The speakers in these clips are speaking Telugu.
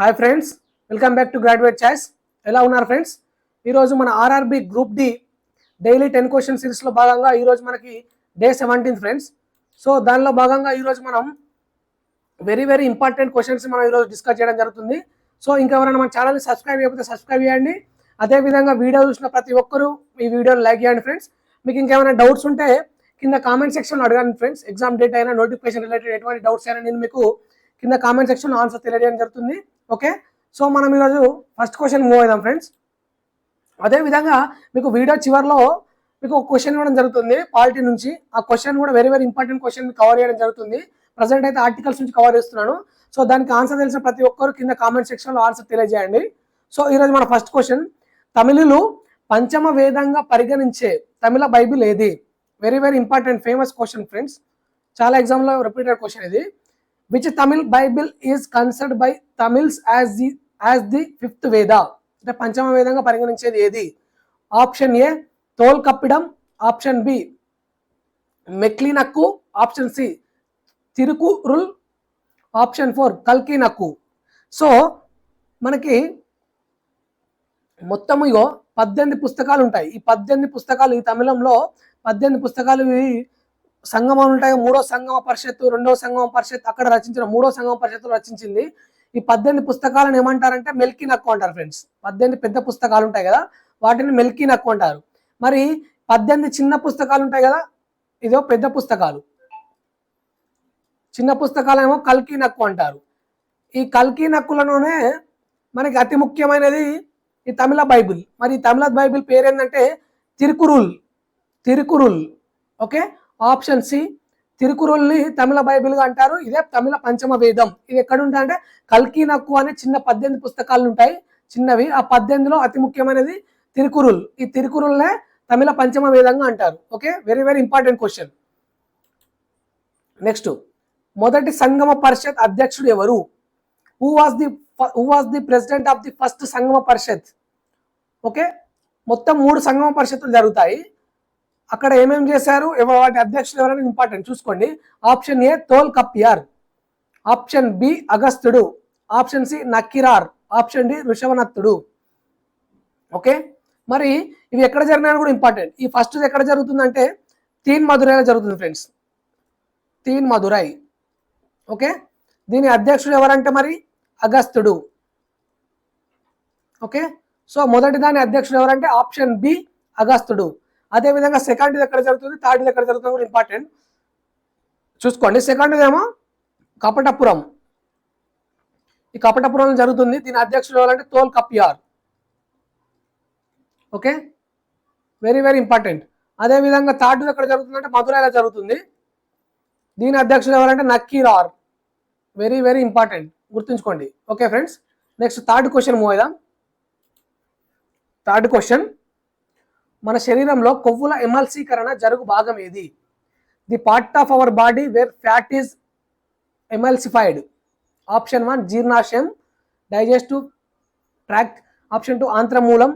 Hi friends welcome back to graduate choice. ఎలా ఉన్నారు ఫ్రెండ్స్? ఈరోజు మన RRB group D daily ten question సిరీస్లో భాగంగా ఈరోజు మనకి డే సెవెంటీన్త్ ఫ్రెండ్స్. సో దానిలో భాగంగా ఈరోజు మనం వెరీ వెరీ ఇంపార్టెంట్ క్వశ్చన్స్ మనం ఈరోజు డిస్కస్ చేయడం జరుగుతుంది. సో ఇంకెవరైనా మన ఛానల్ని సబ్స్క్రైబ్ చేయకపోతే సబ్స్క్రైబ్ చేయండి. అదేవిధంగా వీడియో చూసిన ప్రతి ఒక్కరూ ఈ వీడియోని లైక్ చేయండి ఫ్రెండ్స్. మీకు ఇంకేమైనా డౌట్స్ ఉంటే కింద కామెంట్ సెక్షన్లో అడగండి ఫ్రెండ్స్. ఎగ్జామ్ డేట్ అయినా నోటిఫికేషన్ రిలేటెడ్ ఎటువంటి డౌట్స్ అయినా నేను మీకు కింద కామెంట్ సెక్షన్లో ఆన్సర్ తెలియజేయడం జరుగుతుంది. ఓకే సో మనం ఈరోజు ఫస్ట్ క్వశ్చన్ మూవ్ అవుదాం ఫ్రెండ్స్ అదేవిధంగా మీకు వీడియో చివరిలో మీకు ఒక క్వశ్చన్ ఇవ్వడం జరుగుతుంది. పాలిటీ నుంచి ఆ క్వశ్చన్ కూడా very very important question cover చేయడం జరుగుతుంది. ప్రజెంట్ అయితే ఆర్టికల్స్ నుంచి కవర్ చేస్తున్నాను. సో దానికి ఆన్సర్ తెలిసిన ప్రతి ఒక్కరు కింద కామెంట్ సెక్షన్లో ఆన్సర్ తెలియజేయండి. సో ఈరోజు మన ఫస్ట్ క్వశ్చన్ తమిళులు పంచమ వేదంగా పరిగణించే తమిళ బైబిల్ ఏది? Very very important famous question friends చాలా ఎగ్జామ్లో రిపీటెడ్ క్వశ్చన్ ఇది. Which Tamil bible is considered by Tamils as the as the fifth Veda అంటే పంచమ వేదంగా పరిగణించేది ఏది? Option A Tolkappiyam. Option B మెక్లినక్కు. Option C Thirukkural. Option four కల్కినక్కు. So మనకి మొత్తం ఇగో పద్దెనిమిది పుస్తకాలు ఉంటాయి ఈ పద్దెనిమిది పుస్తకాలు ఈ తమిళంలో పద్దెనిమిది పుస్తకాలు సంగమం ఉంటాయి. మూడో సంగమ పరిషత్తు రెండో సంగమ పరిషత్ అక్కడ రచించిన మూడో సంగమ పరిషత్తు రచించింది. ఈ పద్దెనిమిది పుస్తకాలను ఏమంటారంటే మెల్కి నక్కు అంటారు ఫ్రెండ్స్ పద్దెనిమిది పెద్ద పుస్తకాలు ఉంటాయి కదా వాటిని మెల్కి నక్కు అంటారు. మరి పద్దెనిమిది చిన్న పుస్తకాలు ఉంటాయి కదా ఇదో పెద్ద పుస్తకాలు. చిన్న పుస్తకాలేమో కల్కి నక్కు అంటారు. ఈ కల్కి నక్కులలోనే మనకి అతి ముఖ్యమైనది ఈ తమిళ బైబిల్. మరి ఈ తమిళ బైబిల్ పేరు ఏంటంటే Thirukkural Thirukkural. Okay? Option C తిరుకురుల్ని తమిళ బైబిల్గా అంటారు. ఇదే తమిళ పంచమ వేదం. ఇది ఎక్కడ ఉంటాయంటే కల్కి నక్కు అనే చిన్న పద్దెనిమిది పుస్తకాలు ఉంటాయి. చిన్నవి. ఆ పద్దెనిమిదిలో అతి ముఖ్యమైనది తిరుకురుల్. ఈ తిరుకురుల్నే తమిళ పంచమ వేదంగా అంటారు. Okay? Very very important question next మొదటి సంగమ పరిషత్ అధ్యక్షుడు ఎవరు? Who was the who was the president of the first Sangam Parishad? Okay? మొత్తం మూడు సంగమ పరిషత్తులు జరుగుతాయి. అక్కడ ఏమేమి చేశారు? వాటి అధ్యక్షులు ఎవరైనా ఇంపార్టెంట్ చూసుకోండి. Option A Tolkappiyar. Option B అగస్త్యుడు option C Nakkirar. Option D ఋషవనత్తుడు. Okay మరి ఇవి ఎక్కడ జరిగినా కూడా ఇంపార్టెంట్ ఈ ఫస్ట్ ఎక్కడ జరుగుతుందంటే తీన్ మధురైలో జరుగుతుంది ఫ్రెండ్స్ తీన్ మధురై ఓకే దీని అధ్యక్షుడు ఎవరంటే మరి? అగస్త్యుడు ఓకే సో మొదటి దాని అధ్యక్షుడు ఎవరంటే? ఆప్షన్ బి అగస్త్యుడు అదేవిధంగా సెకండ్ ఎక్కడ జరుగుతుంది? థర్డ్ ఎక్కడ జరుగుతుంది కూడా ఇంపార్టెంట్ చూసుకోండి. సెకండ్ ఏమో కపటపురం. ఈ కపటపురం జరుగుతుంది. దీని అధ్యక్షుడు ఎవరంటే Tolkappiyar. Okay? Very very important అదేవిధంగా థర్డ్ ఎక్కడ జరుగుతుందంటే మధురైలో జరుగుతుంది. దీని అధ్యక్షుడు ఎవరంటే నక్కీరార్. వెరీ వెరీ ఇంపార్టెంట్ గుర్తుంచుకోండి. Okay friends next third question move అయిదాం third question మన శరీరంలో కొవ్వుల ఎమల్సీకరణ జరుగు భాగం ఏది? The part of our body where fat is emulsified option one జీర్ణాశయం. Digestive tract option two ఆంత్రమూలం.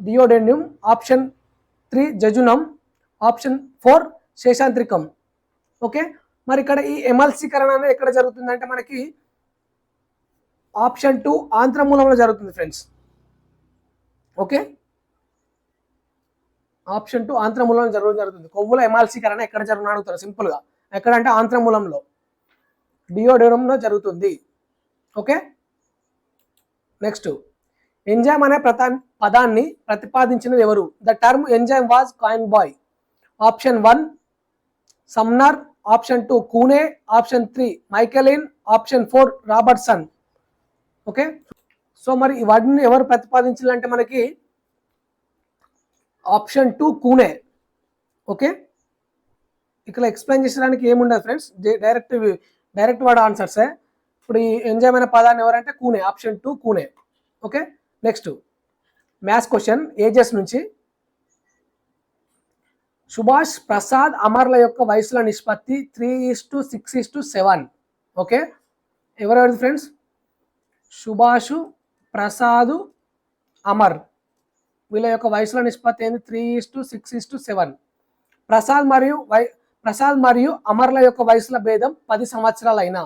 Duodenum option three jejunum option four శేషాంత్రికం. Okay మరి ఇక్కడ ఈ ఎమల్సీకరణ అనేది ఎక్కడ జరుగుతుంది అంటే మనకి ఆప్షన్ టూ ఆంత్రమూలంలో జరుగుతుంది ఫ్రెండ్స్ ఓకే ఆప్షన్ టూ ఆంధ్రమూలంలో జరగడం జరుగుతుంది. కొవ్వుల ఎమాల్సీకరణ ఎక్కడ జరగడం అడుగుతారు సింపుల్గా. ఎక్కడంటే ఆంధ్రమూలంలో డియోడోరంలో జరుగుతుంది. ఓకే? నెక్స్ట్ ఎంజైమ్ అనే ప్రతా పదాన్ని ప్రతిపాదించినది ఎవరు? The term enzyme was coined by. Option one Sumner. Option two Kuhne. Option three Michaelin. Option four Robertson. Okay? So మరి ఈ వాటిని ఎవరు ప్రతిపాదించాలంటే మనకి ఆప్షన్ టూ కూనే. ఓకే? ఇక్కడ ఎక్స్ప్లెయిన్ చేసడానికి ఏముండదు ఫ్రెండ్స్. డైరెక్ట్ డైరెక్ట్ వాడు ఆన్సర్సే ఇప్పుడు ఈ ఎంజాయ్ అయిన పదాన్ని ఎవరంటే Kuhne option two Kuhne. Okay? Next maths question ages నుంచి. సుభాష్ ప్రసాద్ అమర్ల యొక్క వయసుల నిష్పత్తి three is to six is to seven. Okay? ఎవరెవరిది friends? Subhash Prasad Amar. వీళ్ళ యొక్క వయసుల నిష్పత్తి ఏంది three is to six is to seven. Prasad మరియు వై ప్రసాద్ మరియు అమర్ల యొక్క వయసుల భేదం పది సంవత్సరాలైనా.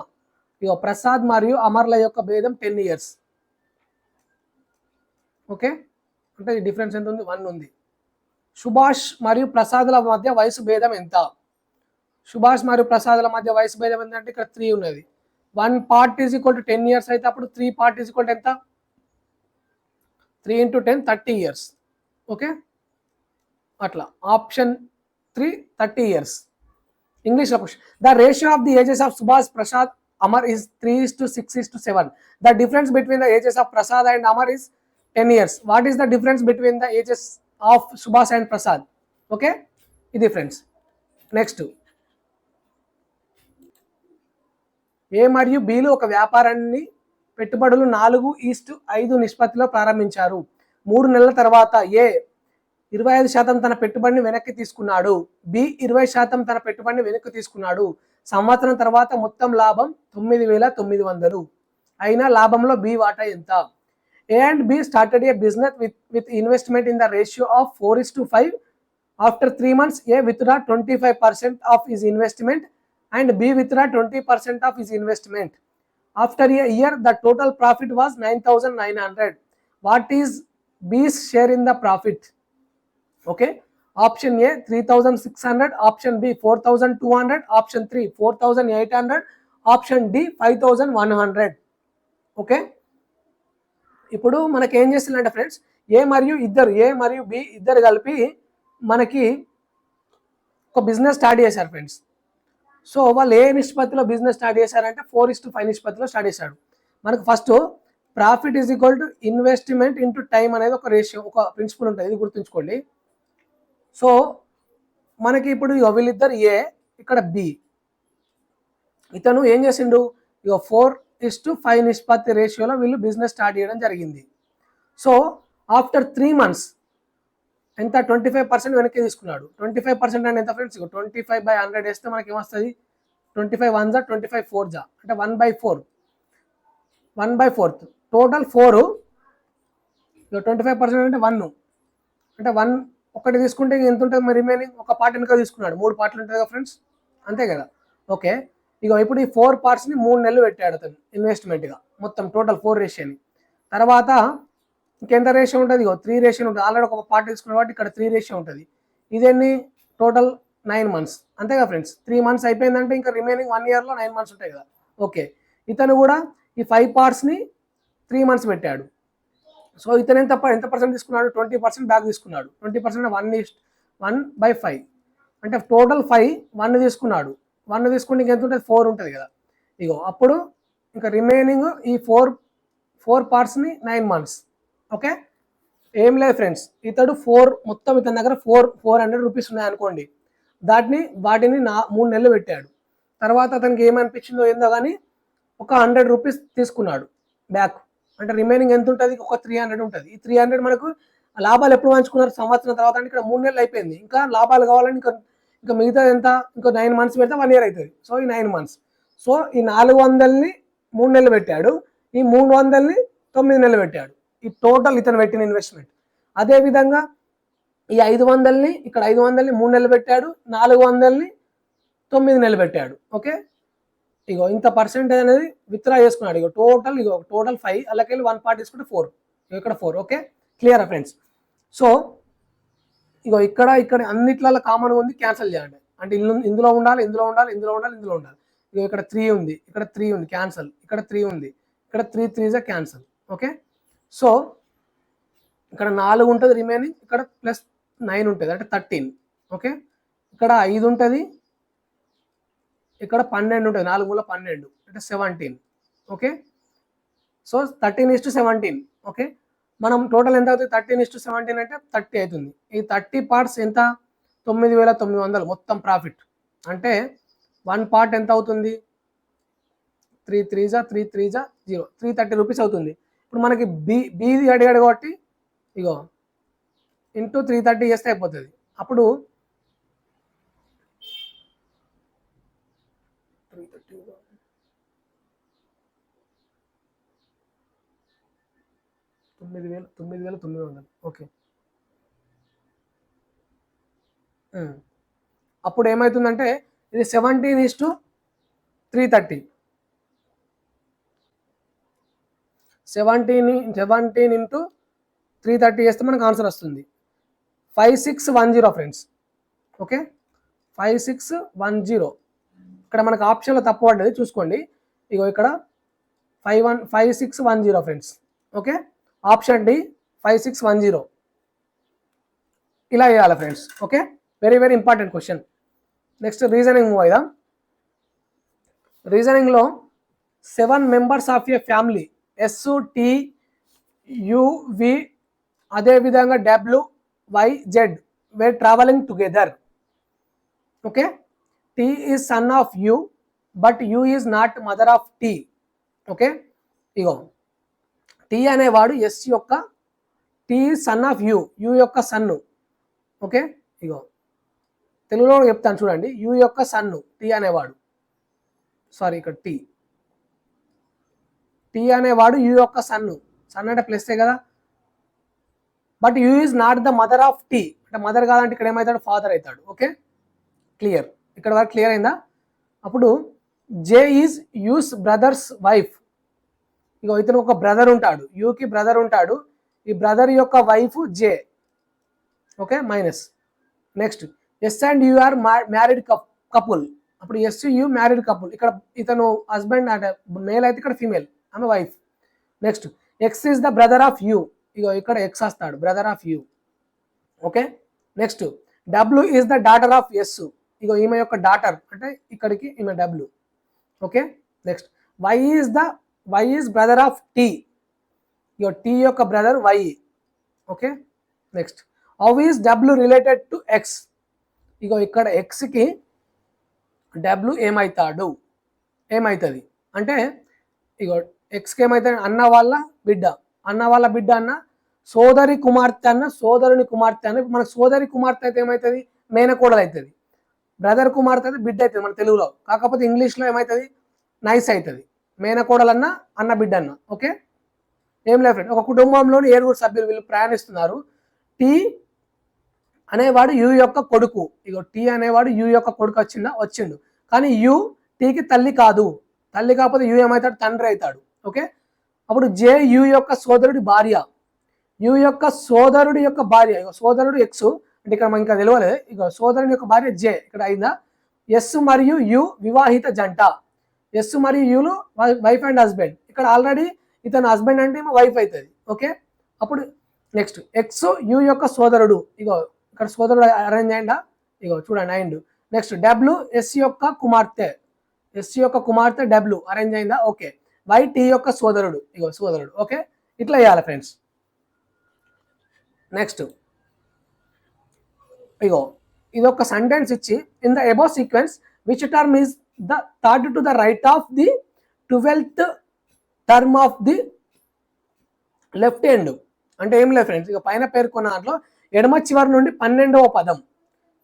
ఇగో ప్రసాద్ మరియు అమర్ల యొక్క భేదం టెన్ ఇయర్స్. ఓకే? అంటే డిఫరెన్స్ ఎంత ఉంది? వన్ ఉంది. సుభాష్ మరియు ప్రసాద్ల మధ్య వయసు భేదం ఎంత? సుభాష్ మరియు ప్రసాద్ల మధ్య వయసు భేదం ఎంత అంటే ఇక్కడ త్రీ ఉన్నది. One part is equal to ten years అయితే అప్పుడు three part is equal to ఎంత? Three into ten thirty years. Okay? అట్లా. Option three thirty years. ఇంగ్లీష్లో question the ratio of the ages of Subhash Prasad Amar is three is to six is to seven. The difference between the ages of Prasad and Amar is ten years. What is the difference between the ages of Subhash and Prasad? Okay? ఇది ఫ్రెండ్స్ నెక్స్ట్. ఏ మరియు బిలు ఒక వ్యాపారాన్ని పెట్టుబడులు నాలుగు ఈస్ట్ ఐదు నిష్పత్తిలో ప్రారంభించారు. మూడు నెలల తర్వాత ఏ ఇరవై ఐదు శాతం తన పెట్టుబడిని వెనక్కి తీసుకున్నాడు. బి ఇరవై శాతం తన పెట్టుబడిని వెనక్కి తీసుకున్నాడు. సంవత్సరం తర్వాత మొత్తం లాభం తొమ్మిది వేల తొమ్మిది వందలు. అయినా లాభంలో బి వాటా ఎంత? A and B started a business with with investment in the ratio of four is to five after three months A withdraw twenty five percent of his investment and B withdraw twenty percent of his investment after a year the total profit was nine thousand nine hundred what is B's share in the profit okay option A three thousand six hundred option B four thousand two hundred option three four thousand eight hundred option D five thousand one hundred okay ఇప్పుడు మనకి ఏం చేస్తుందంటే ఫ్రెండ్స్ ఏ మరియు ఇద్దరు ఏ మరియు బి ఇద్దరు కలిపి మనకి ఒక బిజినెస్ స్టార్ట్ చేశారు ఫ్రెండ్స్ సో వాళ్ళు ఏ నిష్పత్తిలో బిజినెస్ స్టార్ట్ చేశారంటే ఫోర్ ఇస్ టు ఫైవ్ నిష్పత్తిలో స్టార్ట్ చేశాడు మనకు first profit is equal to investment into time అనేది ఒక రేషియో ఒక ప్రిన్సిపల్ ఉంటుంది. ఇది గుర్తుంచుకోండి. సో మనకి ఇప్పుడు ఇగో వీళ్ళిద్దరు ఏ ఇక్కడ బి ఇతను ఏం చేసిండు? ఇక ఫోర్ ఇస్ టు ఫైవ్ నిష్పత్తి రేషియోలో వీళ్ళు బిజినెస్ స్టార్ట్ చేయడం జరిగింది. సో ఆఫ్టర్ త్రీ మంత్స్ ఎంత? ట్వంటీ ఫైవ్ పర్సెంట్ వెనక్కి తీసుకున్నాడు. ట్వంటీ ఫైవ్ పర్సెంట్ అంటే ఎంత friends twenty five by hundred వేస్తే మనకి ఏమొస్తుంది? ట్వంటీ ఫైవ్ వన్ జా ట్వంటీ ఫైవ్ ఫోర్ జా అంటే one by four one by fourth total four ఇక ట్వంటీ ఫైవ్ పర్సెంట్ అంటే వన్ అంటే వన్ ఒకటి తీసుకుంటే ఎంత ఉంటుంది మరి రిమైనింగ్ ఒక పార్ట్ వెనుక తీసుకున్నాడు. మూడు పార్ట్లు ఉంటాయి కదా ఫ్రెండ్స్ అంతే కదా? ఓకే. ఇక ఇప్పుడు ఈ ఫోర్ పార్ట్స్ని మూడు నెలలు పెట్టాడు అతను ఇన్వెస్ట్మెంట్గా మొత్తం టోటల్ ఫోర్ రేషియోని తర్వాత ఇంకెంత రేషియో ఉంటుంది? ఇగో త్రీ రేషియో ఉంటుంది. ఆల్రెడీ ఒక పార్ట్ తీసుకున్న కాబట్టి ఇక్కడ త్రీ రేషియో ఉంటుంది. ఇదేంటి టోటల్ నైన్ మంత్స్ అంతేగా ఫ్రెండ్స్ త్రీ మంత్స్ అయిపోయిందంటే ఇంకా రిమైనింగ్ వన్ ఇయర్లో నైన్ మంత్స్ ఉంటాయి కదా. ఓకే ఇతను కూడా ఈ ఫైవ్ పార్ట్స్ని త్రీ మంత్స్ పెట్టాడు. సో ఇతను ఎంత ప- ఎంత పర్సెంట్ తీసుకున్నాడు? ట్వంటీ పర్సెంట్ బ్యాక్ తీసుకున్నాడు. Twenty percent one one by five అంటే టోటల్ ఫైవ్ వన్ తీసుకున్నాడు. వన్ తీసుకుంటే ఇంకెంత ఉంటుంది? ఫోర్ ఉంటుంది కదా. ఇగో అప్పుడు ఇంకా రిమైనింగ్ ఈ ఫోర్ ఫోర్ పార్ట్స్ని నైన్ మంత్స్ ఓకే? ఏం లేదు ఫ్రెండ్స్. ఇతడు ఫోర్ మొత్తం ఇతని దగ్గర ఫోర్ ఫోర్ హండ్రెడ్ రూపీస్ ఉన్నాయి అనుకోండి. దాటిని వాటిని నా మూడు నెలలు పెట్టాడు. తర్వాత అతనికి ఏమనిపించిందో ఏందో కానీ ఒక హండ్రెడ్ రూపీస్ తీసుకున్నాడు బ్యాక్. అంటే రిమైనింగ్ ఎంత ఉంటుంది? ఒక త్రీ హండ్రెడ్ ఉంటుంది. ఈ త్రీ హండ్రెడ్ మనకు లాభాలు ఎప్పుడు పంచుకున్నారు? సంవత్సరం తర్వాత అంటే ఇక్కడ మూడు నెలలు అయిపోయింది. ఇంకా లాభాలు కావాలని ఇంకా ఇంకా మిగతా ఎంత? ఇంకో నైన్ మంత్స్ పెడితే వన్ ఇయర్ అవుతుంది సో ఈ నైన్ మంత్స్. సో ఈ నాలుగు వందలని మూడు నెలలు పెట్టాడు. ఈ మూడు వందలని తొమ్మిది నెలలు పెట్టాడు. ఈ టోటల్ ఇతను పెట్టిన ఇన్వెస్ట్మెంట్. అదే విధంగా ఈ ఐదు వందల్ని ఇక్కడ ఐదు వందల్ని మూడు నెలలు పెట్టాడు నాలుగు వందల్ని తొమ్మిది నెలలు పెట్టాడు. ఓకే? ఇగో ఇంత పర్సెంటేజ్ అనేది విత్డ్రా చేసుకున్నాడు. ఇగో టోటల్ ఇగో టోటల్ ఫైవ్ అలాకెళ్ళి వన్ పార్ట్ తీసుకుంటే ఫోర్ ఇక్కడ four okay? Clear friends so ఇగో ఇక్కడ ఇక్కడ అన్నిట్లలో కామన్ ఉంది క్యాన్సిల్ చేయండి. అంటే ఇల్లు ఇందులో ఉండాలి ఇందులో ఉండాలి ఇందులో ఉండాలి ఇందులో ఉండాలి. ఇగో ఇక్కడ త్రీ ఉంది ఇక్కడ త్రీ ఉంది క్యాన్సల్ ఇక్కడ త్రీ ఉంది ఇక్కడ త్రీ త్రీజా క్యాన్సల్ ఓకే? సో ఇక్కడ నాలుగు ఉంటుంది రిమైనింగ్ ఇక్కడ ప్లస్ నైన్ ఉంటుంది అంటే థర్టీన్ ఓకే ఇక్కడ ఐదు ఉంటుంది ఇక్కడ పన్నెండు ఉంటుంది నాలుగు మూల పన్నెండు అంటే seventeen okay so thirteen is to seventeen okay మనం టోటల్ ఎంత అవుతుంది? థర్టీన్ ఇస్ టు సెవెంటీన్ అంటే థర్టీ అవుతుంది. ఈ థర్టీ పార్ట్స్ ఎంత? తొమ్మిది వేల తొమ్మిది వందలు మొత్తం ప్రాఫిట్ అంటే వన్ పార్ట్ ఎంత అవుతుంది? త్రీ త్రీజా త్రీ త్రీజా జీరో త్రీ థర్టీ రూపీస్ అవుతుంది. ఇప్పుడు మనకి బి బీది అడిగాడు కాబట్టి ఇగో ఇంటూ త్రీ థర్టీ చేస్తే అయిపోతుంది. అప్పుడు తొమ్మిది వేలు తొమ్మిది వేల తొమ్మిది వందలు. Okay hmm. అప్పుడు ఏమవుతుందంటే ఇది seventeen is to three thirty seventeen seventeen into three thirty చేస్తే మనకు ఆన్సర్ వస్తుంది. Five six one zero friends. Okay? Five six one zero. ఇక్కడ మనకు ఆప్షన్లో తప్పు పడ్డది చూసుకోండి. ఇగో ఇక్కడ five one five six one zero friends. Okay? Option D five six one zero. ఇలా వేయాలి friends. Okay? Very very important question. Next reasoning move అయిదాం. రీజనింగ్లో seven members of a family S T U V అదేవిధంగా W Y Z were travelling together okay T is son of U but U is not mother of T okay ego. T అనేవాడు ఎస్ యొక్క T son of U U యొక్క సన్ను ఓకే ఇగో. తెలుగులో చెప్తాను చూడండి. యూ యొక్క సన్ను టీ అనేవాడు. సారీ ఇక్కడ టీ టీ అనేవాడు యూ యొక్క సన్ను సన్ అంటే ప్లస్సే కదా? But U is not the mother of T అంటే మదర్ కాదంటే ఇక్కడ ఏమవుతాడు ఫాదర్ అవుతాడు ఓకే క్లియర్ ఇక్కడ వరకు క్లియర్ అయిందా? అప్పుడు J is U's brother's wife ఇక ఇతను ఒక బ్రదర్ ఉంటాడు. యూకి బ్రదర్ ఉంటాడు. ఈ బ్రదర్ యొక్క wife J okay minus next S and U are married couple అప్పుడు ఎస్ యూ మ్యారీడ్ కపుల్ ఇక్కడ ఇతను హస్బెండ్ అంటే మేల్ అయితే ఇక్కడ ఫీమేల్ ఆమె wife next X is the brother of U ఇగో ఇక్కడ ఎక్స్ వస్తాడు brother of U okay next W is the daughter of S ఇగో ఈమె యొక్క డాటర్ అంటే ఇక్కడికి ఈమె W okay next Y is the Y is brother of T ego T యొక్క brother Y okay next how is W related to X ఇగో ఇక్కడ ఎక్స్కి డబ్ల్యూ ఏమవుతాడు ఏమవుతుంది అంటే ఇగో ఎక్స్కి ఏమవుతుంది అన్న వాళ్ళ బిడ్డ అన్న వాళ్ళ బిడ్డ అన్న సోదరి కుమార్తె అన్న సోదరుని కుమార్తె అన్న. మన సోదరి కుమార్తె అయితే ఏమవుతుంది మేనకోడలు అవుతుంది బ్రదర్ కుమార్తె అయితే బిడ్డ అవుతుంది మన తెలుగులో. కాకపోతే ఇంగ్లీష్లో ఏమవుతుంది నైస్ అవుతుంది మేనకోడలన్న అన్న బిడ్డ అన్న. ఓకే? ఏం లేదు ఫ్రెండ్. ఒక కుటుంబంలోని ఏడుగురు సభ్యులు వీళ్ళు ప్రయాణిస్తున్నారు. టీ అనేవాడు యు యొక్క కొడుకు. ఇదిగో టీ అనేవాడు యు యొక్క కొడుకు వచ్చిందా వచ్చిండు. కానీ యు టీకి తల్లి కాదు. తల్లి కాకపోతే యు ఏమవుతాడు తండ్రి అవుతాడు. ఓకే? అప్పుడు జే యు యొక్క సోదరుడి భార్య. యు యొక్క సోదరుడి యొక్క భార్య. సోదరుడు ఎక్స్. అంటే ఇక్కడ మనకి ఇంకా తెలియలేదు ఇక సోదరుని యొక్క భార్య జే. ఇక్కడ అయిందా? ఎస్ మరియు యు వివాహిత జంట. ఎస్ మరియు యులు వైఫ్ అండ్ హస్బెండ్. ఇక్కడ ఆల్రెడీ ఇతను హస్బెండ్ అంటే వైఫ్ అవుతుంది ఓకే? అప్పుడు నెక్స్ట్. ఎక్స్ యు యొక్క సోదరుడు. ఇగో ఇక్కడ సోదరుడు అరేంజ్ అయిందా ఇగో చూడండి అయిండు. నెక్స్ట్. డబ్ల్యూ ఎస్ యొక్క కుమార్తె. ఎస్ యొక్క కుమార్తె డబ్ల్యూ. అరేంజ్ అయిందా ఓకే. వై టీ యొక్క సోదరుడు. ఇగో సోదరుడు. ఓకే? ఇట్లా వేయాలి ఫ్రెండ్స్. నెక్స్ట్. ఇగో ఇది ఒక సెంటెన్స్ ఇచ్చి in the above sequence which term is the third to the right of the twelfth term of the left hand అంటే ఏం లేదు ఫ్రెండ్స్ ఇక పైన పేర్కొన్న దాంట్లో ఎడమ చివరి నుండి పన్నెండవ పదం.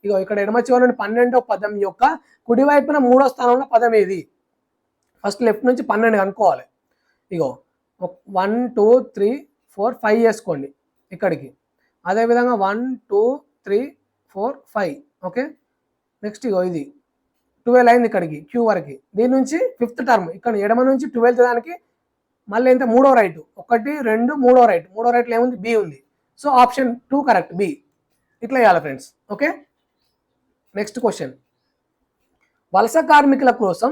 ఇగో ఇక్కడ ఎడమ చివరి నుండి పన్నెండవ పదం యొక్క కుడివైపున మూడో స్థానంలో పదం ఏది? ఫస్ట్ లెఫ్ట్ నుంచి పన్నెండు కనుక్కోవాలి. ఇగో one two three four five వేసుకోండి ఇక్కడికి. అదేవిధంగా one two three four five okay? Next ఇగో ఇది. ట్వెల్వ్ అయింది ఇక్కడికి క్యూ వరకు. దీని నుంచి ఫిఫ్త్ టర్మ్ ఇక్కడ ఎడమ నుంచి ట్వెల్త్ దానికి మళ్ళీ ఎంత? మూడో రైట్. ఒకటి రెండు మూడో రైట్. మూడో రైట్లో ఏముంది? బి ఉంది. So option two correct B. ఇట్లా ఇవ్వాలి ఫ్రెండ్స్ ఓకే? Next question. వలస కార్మికుల కోసం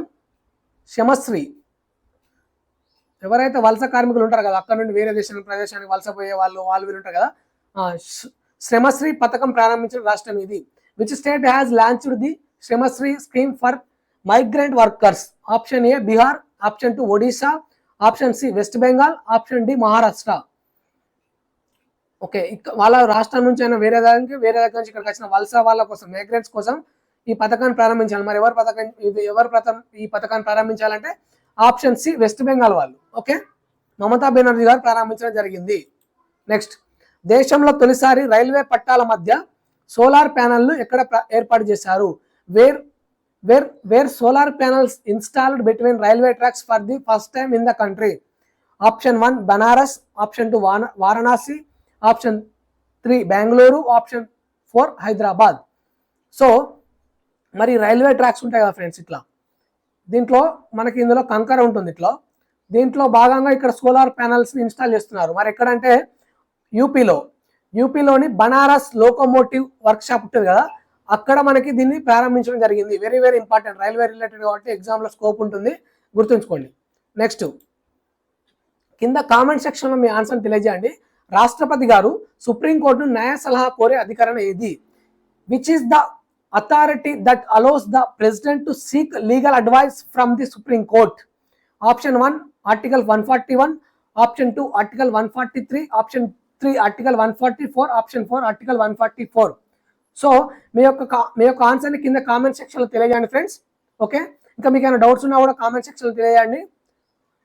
శమశ్రీ ఎవరైతే వలస కార్మికులు ఉంటారు కదా అక్కడ నుండి వేరే దేశం ప్రదేశానికి వలస పోయే వాళ్ళు వాళ్ళు వీళ్ళు ఉంటారు కదా శ్రమశ్రీ పథకం ప్రారంభించిన రాష్ట్రం ఇది. Which state has launched the Shramshree scheme for migrant workers option A Bihar option two Odisha option C West Bengal option D Maharashtra okay ఇక్కడ వాళ్ళ రాష్ట్రం నుంచి అయినా వేరే దానికి వేరే దగ్గర నుంచి ఇక్కడికి వచ్చిన వలస వాళ్ళ కోసం మైగ్రెంట్స్ కోసం ఈ పథకాన్ని ప్రారంభించాలి. మరి ఎవరు పథకం ఇది ఎవరు పథకం ఈ పథకాన్ని ప్రారంభించాలంటే ఆప్షన్ సి వెస్ట్ బెంగాల్ వాళ్ళు. ఓకే? మమతా బెనర్జీ గారు ప్రారంభించడం జరిగింది. నెక్స్ట్ దేశంలో తొలిసారి రైల్వే పట్టాల మధ్య సోలార్ ప్యానెల్ను ఎక్కడ ఏర్పాటు చేశారు? Where where where solar panels installed between railway tracks for the first time in the country. Option one Banaras option two Varanasi option three Bengaluru option four Hyderabad. So మరి రైల్వే ట్రాక్స్ ఉంటాయి కదా ఫ్రెండ్స్ ఇట్లా. దీంట్లో మనకి ఇందులో కంకర ఉంటుంది ఇట్లా. దీంట్లో భాగంగా ఇక్కడ సోలార్ ప్యానల్స్ని ఇన్స్టాల్ చేస్తున్నారు. మరి ఎక్కడంటే యూపీలో. యూపీలోని బనారస్ లోకోమోటివ్ వర్క్షాప్ ఉంటుంది కదా. అక్కడ మనకి దీన్ని ప్రారంభించడం జరిగింది. Very very important railway related కాబట్టి ఎగ్జామ్లో స్కోప్ ఉంటుంది. గుర్తుంచుకోండి. నెక్స్ట్ కింద కామెంట్ సెక్షన్లో మీ ఆన్సర్ తెలియజేయండి. రాష్ట్రపతి గారు సుప్రీంకోర్టును న్యాయ సలహా కోరే అధికారం ఏది? Which is the authority that allows the president to seek legal advice from the supreme court option one article one forty one option two article one forty three option three article one forty four option four article one forty four so మీ యొక్క మీ యొక్క ఆన్సర్ని కింద కామెంట్ సెక్షన్లో తెలియజేయండి ఫ్రెండ్స్ ఓకే ఇంకా మీకు ఏమైనా డౌట్స్ ఉన్నా కూడా కామెంట్ సెక్షన్లో తెలియజేయండి.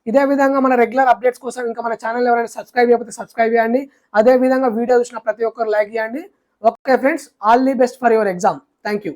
ఇదే విధంగా మన రెగ్యులర్ అప్డేట్స్ కోసం ఇంకా మన ఛానల్ ఎవరైనా సబ్స్క్రైబ్ చేయకపోతే సబ్స్క్రైబ్ చేయండి. అదే విధంగా వీడియో చూసిన ప్రతి ఒక్కరు లైక్ చేయండి. Okay friends all the best for your exam thank you